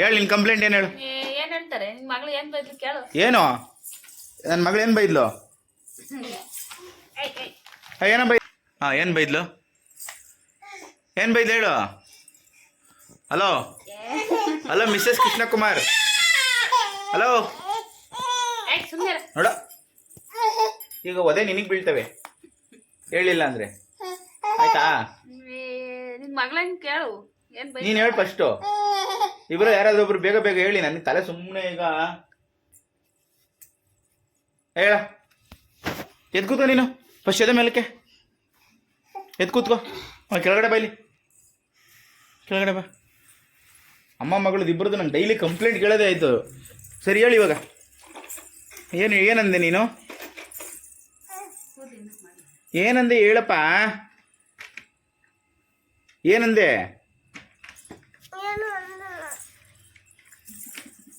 ಹೇಳಿ ನಿನ್ನ ಕಂಪ್ಲೇಂಟ್ ಏನು ಹೇಳು? ಏನ್ ಹೇಳ್ತಾರೆ ನಿನ್ ಮಗಳು ಏನ್ ಬೈದ್ಲು ಕೇಳು. ಏನು? ನನ್ನ ಮಗಳು ಏನು ಬೈದ್ಲು. ಆ, ಏನೋ ಬೈ ಹಾಂ ಏನು ಬೈದ್ಲು? ಏನು ಬೈದ್ಲು ಹೇಳು? Hello? Hello missus Krishnakumar. Hello? ಏಯ್. ನೋಡ. ಈಗ ಒದೆ ನಿನಗೆ ಬೀಳ್ತವೆ. ಹೇಳಿಲ್ಲ ಅಂದ್ರೆ. ಆಯ್ತಾ? ನಿನ್ ಮಗಳೇನ್ ಕೇಳು. ಏನ್ ಬೈ ನೀನು ಹೇಳು ಫಸ್ಟು ಇಬ್ಬರು ಯಾರಾದ್ರೂ ಒಬ್ರು ಬೇಗ ಬೇಗ ಹೇಳಿ, ನನ್ನ ತಲೆ ಸುಮ್ಮನೆ ಈಗ. ಹೇಳ. ಎದ್ ಕೂತ್ಕೋ ನೀನು. ಫಸ್ಟ್ ಎದೆ ಮೇಲಕ್ಕೆ. ಎದ್ ಕೂತ್ಕೋ. ಕೆಳಗಡೆ ಬೈಲಿ ಕೆಳಗಡೆ ಬಾ. ಅಮ್ಮ ಮಗಳದ್ದು ಇಬ್ಬರದ್ದು ನಂಗೆ ಡೈಲಿ ಕಂಪ್ಲೇಂಟ್ ಕೇಳೋದೇ ಆಯಿತು. ಸರಿ ಹೇಳಿ ಇವಾಗ. ಏನು, ಏನಂದೆ ನೀನು? ಏನಂದೆ ಹೇಳಪ್ಪ? ಏನಂದೆ?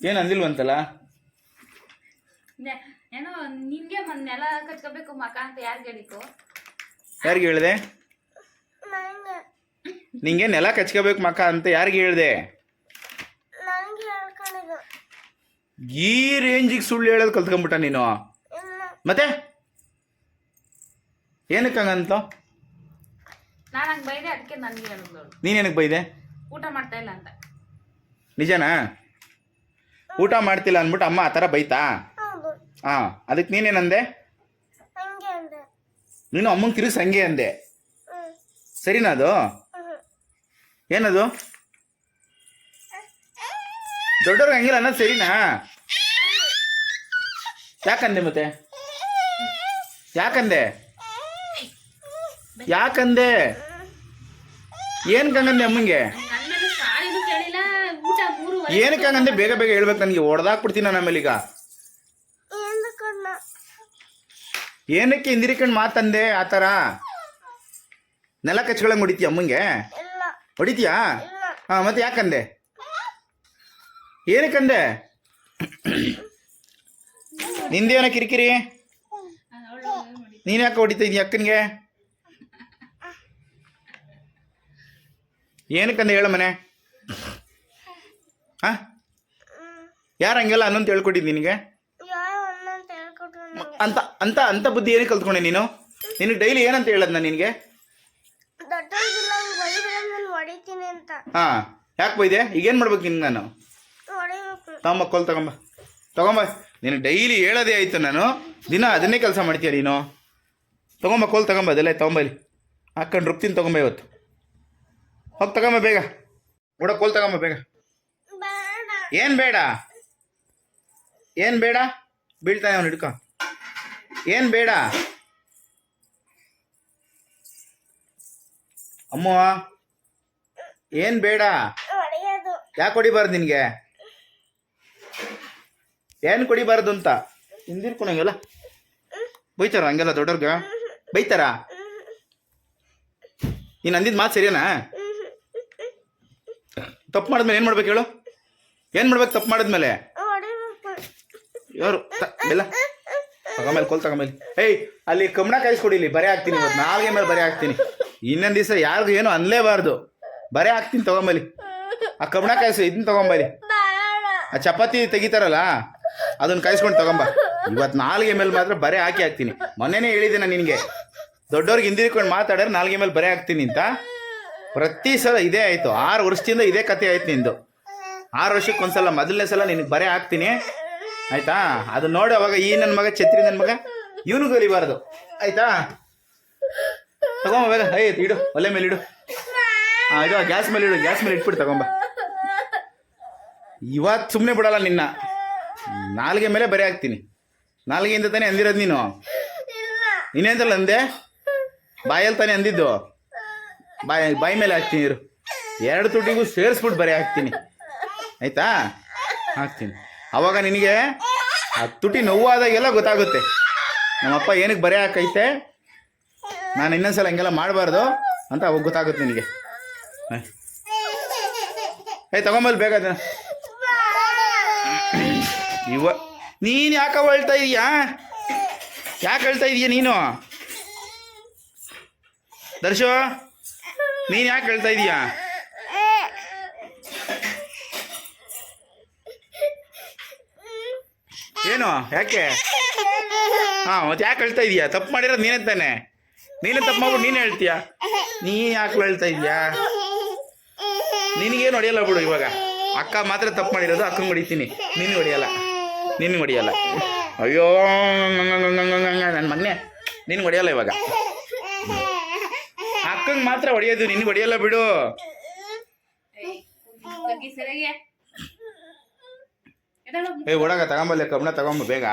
ಏನು ಅಂದಿಲ್ವಂತಲ್ಲ? ಏನೋ ನಿನ್ಗೆ ಮನ್ ನೆಲ ಕಚ್ಕೋಬೇಕು ಮಕ ಅಂತ ಯಾರಿಗೆ ಹೇಳಿತು ಯಾರಿಗೆ ಹೇಳಿದೆ? ನಿಂಗೆ. ನೆಲ ಕಚ್ಕೋಬೇಕು ಮಕ್ಕ ಅಂತ ಯಾರಿಗೆ ಹೇಳಿದೆ? ಈ ರೇಂಜಿಗೆ ಸುಳ್ಳು ಹೇಳೋದು ಕಲ್ತ್ಕೊಂಬಿಟ್ಟ ನೀನು. ಮತ್ತೆ? ಏನಕ್ಕೆ ಹಂಗಂತ? ನಾನು ಹಂಗೆ ಬೈದೆ ಅದಕ್ಕೆ ನನ್ಗೆ ಹೇಳಿದ್ಲು ಅವ್ಳು. ನೀನೇನಕ್ಕೆ ಬೈದೆ? ಊಟ ಮಾಡ್ತಾ ಇಲ್ಲ ಅಂತ. ನಿಜನಾ? ಊಟ ಮಾಡ್ತಿಲ್ಲ ಅಂದ್ಬಿಟ್ಟು ಅಮ್ಮ ಆ ಥರ ಬೈತಾ? ಹಾಂ ಅದಕ್ಕೆ ನೀನೇನಂದೆ? ನೀನು ಅಮ್ಮಂಗೆ ತಿರುಗಿ ಹಂಗೆ ಅಂದೆ. ಸರಿನಾ ಅದು? ಏನದು? ದೊಡ್ಡವ್ರಿಗೆ ಹಂಗಿಲ್ಲ ಅನ್ನೋದು ಸರಿನಾ? ಯಾಕಂದೆ ಮತ್ತೆ? ಯಾಕಂದೆ? ಯಾಕಂದೆ? ಏನು ಕಂಗಂದೆ ಅಮ್ಮಂಗೆ ನನ್ನ ಸಾರಿನೂ ಕೇಳಿಲ್ಲ ಊಟ ಮೂರು ಏನಕ್ಕೆ ಹಂಗಂದೆ ಬೇಗ ಬೇಗ ಹೇಳ್ಬೇಕು ನನಗೆ? ಹೊಡೆದಾಕ್ಬಿಡ್ತೀನಿ ನಾನು ಆಮೇಲೆ ಈಗ ಏನಕ್ಕೆ ಹಿಂದಿರಿಕೊಂಡು ಮಾತಂದೆ ಆ ಥರ? ನೆಲ ಕಚ್ಕೊಳಂಗೆ ಹೊಡಿತೀಯ ಅಮ್ಮಂಗೆ? ಹೊಡಿತೀಯಾ? ಹಾಂ ಮತ್ತೆ ಯಾಕಂದೆ? ಏನಕ್ಕಂದೆ ನಿಂದೇನ ಕಿರಿಕಿರಿ? ನೀನು ಯಾಕೆ ಹೊಡಿತಾ ಇದೀಯ ಅಕ್ಕನಿಗೆ? ಏನಕ್ಕಂದೆ ಹೇಳ ಮನೆ? ಹಾಂ? ಯಾರು ಹಂಗೆಲ್ಲ ಅನ್ನೊಂದು ಹೇಳ್ಕೊಟ್ಟಿದ್ದು ನಿನಗೆ? ಅಂತ ಅಂತ ಅಂತ ಬುದ್ಧಿ ಏನಕ್ಕೆ ಕಲ್ತ್ಕೊಂಡೆ ನೀನು? ನಿನಗೆ ಡೈಲಿ ಏನಂತ ಹೇಳದ್ ನಾನು ನಿನಗೆ? ಹಾ ಯಾಕೆ ಬೈದೆ? ಈಗೇನು ಮಾಡ್ಬೇಕು ನಿನ್ಗೆ ನಾನು? ತಗೊಂಬ ಕೋಲ್ ತಗೊಂಬ ತಗೊಂಬ ನಿನಗೆ ಡೈಲಿ ಹೇಳೋದೇ ಆಯಿತು ನಾನು. ದಿನ ಅದನ್ನೇ ಕೆಲಸ ಮಾಡ್ತೀಯ ನೀನು? ತಗೊಂಬ ಕೋಲ್ ತಗೊಂಬ ಅದೆಲ್ಲ ತಗೊಂಬಲ್ಲಿ ಹಾಕೊಂಡು ರುಬ್ತೀನಿ ತಗೊಂಬ ಇವತ್ತು. ಹೋಗಿ ತಗೊಂಬ ಬೇಗ. ಕೂಡ ಕೋಲ್ ತಗೊಂಬ ಬೇಗ. ಏನು ಬೇಡ? ಏನು ಬೇಡ? ಬೀಳ್ತಾನೆ ಅವನು, ಹಿಡ್ಕೊ. ಏನು ಬೇಡ? ಅಮ್ಮ ಏನು ಬೇಡ? ಯಾಕೆ ಕೊಡಿಬಾರ್ದು ನಿನಗೆ? ಏನು ಕುಡಿಬಾರ್ದು ಅಂತ? ಹಿಂದಿರ್ಕೊಂಡಂಗೆಲ್ಲ ಬೈತಾರ ಹಂಗೆಲ್ಲ ದೊಡ್ಡವ್ರಿಗೆ? ಬೈತಾರ? ನೀನು ಅಂದಿದ್ದು ಮಾತು ಸರಿಯಾನ? ತಪ್ಪು ಮಾಡಿದ್ಮೇಲೆ ಏನು ಮಾಡ್ಬೇಕು ಹೇಳು? ಏನು ಮಾಡ್ಬೇಕು? ತಪ್ಪು ಮಾಡಿದ್ಮೇಲೆ? ಯಾರು ಎಲ್ಲ ತಗೊಂಮೇಲೆ ಕೋಲ್ ತಗೊಂಬಲ್ಲಿ ಏಯ್ ಅಲ್ಲಿ ಕಮ್ಮಣ ಇಲ್ಲಿ. ಬರೆ ಹಾಕ್ತೀನಿ ಇವತ್ತು ನಾಲ್ಗೆ ಮೇಲೆ ಬರೆ ಹಾಕ್ತೀನಿ. ಇನ್ನೊಂದು ದಿವಸ ಯಾರಿಗೂ ಏನು ಅನ್ಲೇಬಾರ್ದು. ಬರೆ ಹಾಕ್ತೀನಿ ತಗೊಂಬಲ್ಲಿ ಆ ಕಮ್ಮಣ ಕಾಯಿಸು ಇದನ್ನ ತಗೊಂಬಲ್ಲಿ ಆ ಚಪಾತಿ ತೆಗಿತಾರಲ್ಲ ಅದನ್ನ ಕಾಯಿಸ್ಕೊಂಡು ತಗೊಂಬ ಇವತ್ತು ನಾಲ್ಗೆ ಮೇಲೆ ಮಾತ್ರ ಬರೆ ಹಾಕಿ ಹಾಕ್ತೀನಿ. ಮೊನ್ನೆನೇ ಹೇಳಿದೆ ನಾನು ನಿನಗೆ. ದೊಡ್ಡವ್ರಿಗೆ ಹಿಂದಿರ್ಕೊಂಡು ಮಾತಾಡಿದ್ರೆ ನಾಲ್ಗೆ ಮೇಲೆ ಬರೆ ಹಾಕ್ತೀನಿ ಅಂತ. ಪ್ರತಿ ಸಲ ಇದೇ ಆಯಿತು. ಆರು ವರ್ಷದಿಂದ ಇದೇ ಕತೆ ಆಯ್ತು ನಿಂದು. ಆರು ವರ್ಷಕ್ಕೆ ಒಂದ್ಸಲ ಮೊದಲನೇ ಸಲ ನಿನಗೆ ಬರೆ ಹಾಕ್ತೀನಿ. ಆಯ್ತಾ? ಅದು ನೋಡಿ ಅವಾಗ ಈ ನನ್ನ ಮಗ, ಛತ್ರಿ ನನ್ನ ಮಗ, ಇವನು ಕಲಿಬಾರದು ಆಯ್ತಾ? ತಗೊಂಬ ಬೇಗ. ಆಯ್ತು ಇಡು, ಒಲೆ ಮೇಲೆ ಇಡು. ಹಾಂ ಇದು ಗ್ಯಾಸ್ ಮೇಲೆ ಇಡು, ಗ್ಯಾಸ್ ಮೇಲೆ ಇಟ್ಬಿಟ್ಟು ತಗೊಂಬ. ಇವತ್ತು ಸುಮ್ಮನೆ ಬಿಡಲ್ಲ ನಿನ್ನ. ನಾಲ್ಗೆ ಮೇಲೆ ಬರೆ ಹಾಕ್ತೀನಿ. ನಾಲ್ಗೆಯಿಂದ ತಾನೇ ಅಂದಿರೋದು ನೀನು. ಇನ್ನೇಂದ್ರಲ್ಲ ಅಂದೆ? ಬಾಯಲ್ಲಿ ತಾನೇ ಅಂದಿದ್ದು. ಬಾಯಿ ಬಾಯಿ ಮೇಲೆ ಹಾಕ್ತೀನಿ, ಇರು. ಎರಡು ತುಟಿಗೂ ಸೇರಿಸ್ಬಿಟ್ಟು ಬರೆ ಹಾಕ್ತೀನಿ. ಆಯ್ತಾ? ಹಾಕ್ತೀನಿ. ಅವಾಗ ನಿನಗೆ ಆ ತುಟಿ ನೋವಾದಾಗೆಲ್ಲ ಗೊತ್ತಾಗುತ್ತೆ. ನಮ್ಮಪ್ಪ ಏನಕ್ಕೆ ಬರೆ ಹಾಕೈತೆ? ನಾನು ಇನ್ನೊಂದ್ಸಲ ಹಂಗೆಲ್ಲ ಮಾಡಬಾರ್ದು ಅಂತ ಅವಾಗ ಗೊತ್ತಾಗುತ್ತೆ ನಿನಗೆ. ಏಯ್ ತಗೊಂಬಲ್ಲಿ ಬೇಕಾದ ಇವ ನೀನು ಯಾಕೆ ಹೇಳ್ತಾ ಇದೀಯಾ? ಯಾಕೆ ಹೇಳ್ತಾ ಇದೀಯ ನೀನು? ದರ್ಶೋ ನೀನು ಯಾಕೆ ಹೇಳ್ತಾ ಇದೀಯಾ? ಏನು? ಯಾಕೆ? ಹಾಂ, ಮತ್ತೆ ಯಾಕೆ ಹೇಳ್ತಾ ಇದೀಯಾ? ತಪ್ಪು ಮಾಡಿರೋದು ನೀನೇ ತಾನೆ. ನೀನೇ ತಪ್ಪು ಮಾಡ್ಬಿಟ್ಟು ನೀನು ಹೇಳ್ತೀಯಾ? ನೀ ಯಾಕೆ ಹೇಳ್ತಾ ಇದೀಯಾ? ನಿನಗೇನು ಹೊಡೆಯಲ್ಲ ಬಿಡು ಇವಾಗ. ಅಕ್ಕ ಮಾತ್ರ ತಪ್ಪು ಮಾಡಿರೋದು, ಅಕ್ಕಂಗೆ ಹೊಡಿತೀನಿ. ನಿನ್ಗೆ ಹೊಡಿಯಲ್ಲ. ನಿನ್ಗೆ ಹೊಡಿಯಲ್ಲ. ಅಯ್ಯೋ ನನ್ನ ಮೊನ್ನೆ. ನಿನ್ಗೆ ಹೊಡಿಯಲ್ಲ ಇವಾಗ. ಅಕ್ಕಂಗೆ ಮಾತ್ರ ಹೊಡೆಯೋದು, ನಿನ್ಗೆ ಹೊಡಿಯಲ್ಲ ಬಿಡು. ಏ ಓಡಾಗ ತಗೊಂಬಲ್ಲೆ ಕಬ್ಬಣ ತಗೊಂಬ ಬೇಗ